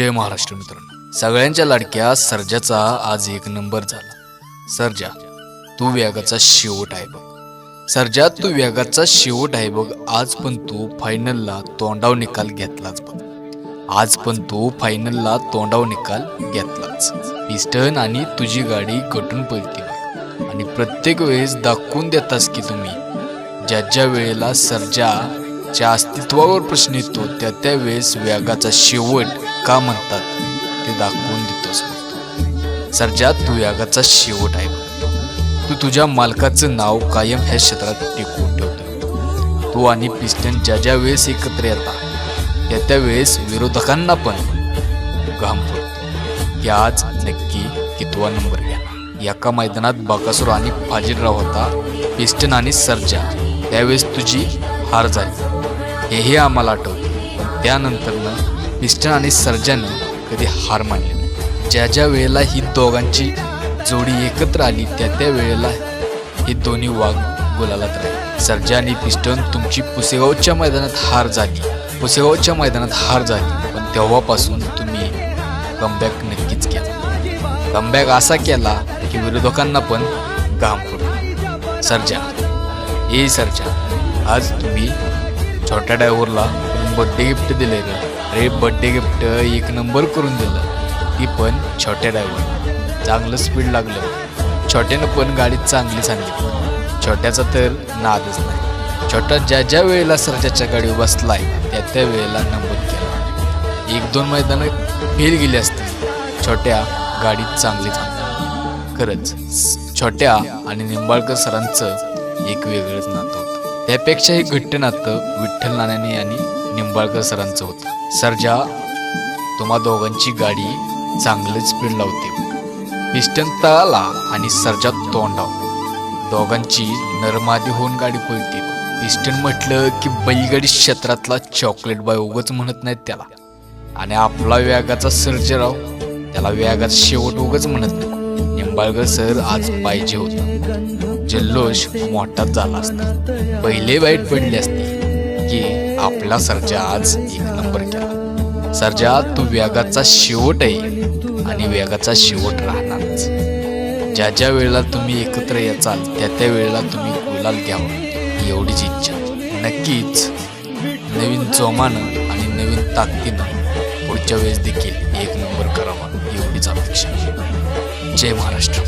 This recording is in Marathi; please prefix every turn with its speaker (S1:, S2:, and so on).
S1: जय महाराष्ट्र मित्रांनो. सगळ्यांच्या लाडक्या सर्जाचा आज एक नंबर झाला. सर्जा तू व्यागाचा शेवट आहे बघ. सर्जा तू व्यागाचा शेवट आहे बघ. आज पण तू फायनलला तोंडाव निकाल घेतलाच बघ. आज पण तू फायनलला तोंडाव निकाल घेतलाच. पिस्टन आणि तुझी गाडी कटून पळते बघ. आणि प्रत्येक वेळेस दाखवून देतास की तुम्ही ज्या ज्या वेळेला सर्जाच्या अस्तित्वावर प्रश्न येतो त्या त्या वेळेस व्यागाचा शेवट का म्हणतात ते दाखवून देतोस बघ तू. सर्जा तू यागाचा शेवट आहे तू तुझ्या मालकाचं नाव कायम ह्या क्षेत्रात टिकवून ठेवतो तू आणि पिस्टन ज्या ज्या वेळेस एकत्र येतात त्या त्या वेळेस विरोधकांना पण घाम पडतो. की आज नक्की कितवा नंबर घ्या. एका मैदानात बाकासूर आणि फाजीलराव होता पिस्टन आणि सर्जा. त्यावेळेस तुझी हार झाली. हेही आम्हाला आठवते. त्यानंतरनं मिस्टर आणि सर्जाने कधी हार मानली नाही. ज्या ज्या वेळेला ही दोघांची जोडी एकत्र आली त्या त्या वेळेला हे दोन्ही वाघ गुलालात राहिले. सर्जा आणि पिस्टन तुमची पुसेगावच्या मैदानात हार झाली. पुसेगावच्या मैदानात हार झाली. पण तेव्हापासून तुम्ही कमबॅक नक्कीच केला. कमबॅक असा केला की विरोधकांना पण घाम फुटला. सर्जा. ए सर्जा. आज तुम्ही छोट्या ड्रायव्हरला बड्डे गिफ्ट दिले का अरे बड्डे गिफ्ट एक नंबर करून दिलं. ती पण छोट्या ड्रायव्हर चांगलं स्पीड लागलं. छोट्यानं पण गाडी चांगली सांगली छोट्याचा तर नादच नाही. छोटा ज्या ज्या वेळेला सरजाच्या गाडीवर बसलाय त्या त्या वेळेला नंबर केला. एक दोन मैदानं फेल गेली असते. छोट्या गाडीत चांगली थांबली. खरंच छोट्या आणि निंबाळकर सरांचं एक वेगळंच नातं होतं. त्यापेक्षा हे घट्ट नातं विठ्ठल नाण्याने आणि निंबाळकर सरांचं होतं. सर्जा तुम्हा दोघांची गाडी चांगलीच स्पीड लावते. पिस्टन तळाला आणि सर्जा तोंडाव दोघांची नरमादी होऊन गाडी पळते. पिस्टन म्हटलं की बैलगाडी क्षेत्रातला चॉकलेट बाय उगच म्हणत नाहीत त्याला. आणि आपला व्यागाचा सर्जराव त्याला व्यागाचा शेवट उगच म्हणत नाही. निंबाळकर सर आज पाहिजे होता. जल्लोष मोठाच झाला असता. पहिले वाईट पडले असते की आपला सर्जा आज एक नंबर केला. सर्जा तू व्यागाचा शेवट आहे आणि व्यागाचा शेवट राहणारच. ज्या ज्या वेळेला तुम्ही एकत्र याचाल त्या त्या वेळेला तुम्ही गुलाल घ्यावा. एवढीच इच्छा. नक्कीच नवीन जोमानं आणि नवीन ताकदीनं पुढच्या वेळेस देखील एक नंबर करावा एवढीच अपेक्षा जय महाराष्ट्र.